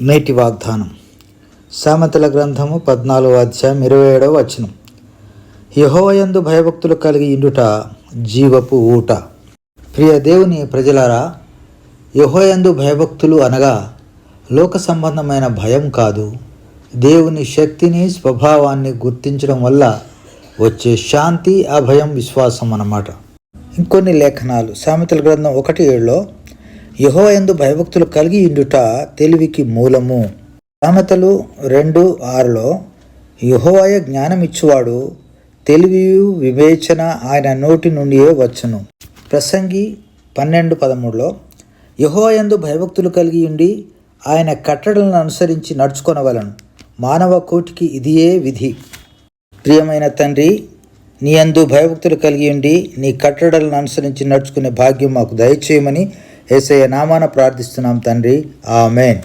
నేటి వాగ్దానం. సామెతల గ్రంథము పద్నాలుగు అధ్యాయం ఇరవై ఏడవ వచనం. యహోయందు భయభక్తులు కలిగి ఇండుట జీవపు ఊట. ప్రియ దేవుని ప్రజలారా యహోయందు భయభక్తులు అనగా లోక సంబంధమైన భయం కాదు. దేవుని శక్తిని స్వభావాన్ని గుర్తించడం వల్ల వచ్చే శాంతి అభయం విశ్వాసం అన్నమాట. ఇంకొన్ని లేఖనాలు సామెతల గ్రంథం ఒకటి ఏడులో యహోయందు భయభక్తులు కలిగి ఇండుట తెలివికి మూలము. సామెతలు రెండు ఆరులో యహోవయ జ్ఞానమిచ్చువాడు తెలివియు వివేచన ఆయన నోటి నుండియే వచ్చును. ప్రసంగి పన్నెండు పదమూడులో యహోయందు భయభక్తులు కలిగి ఉండి ఆయన కట్టడలను అనుసరించి నడుచుకొనవలను. మానవ కోటికి ఇదియే విధి. ప్రియమైన తండ్రి నీ అందు భయభక్తులు కలిగి ఉండి నీ కట్టడలను అనుసరించి నడుచుకునే భాగ్యం మాకు దయచేయమని ఏసయ్య నామాన ప్రార్థిస్తున్నాం తండ్రి. ఆమెన్.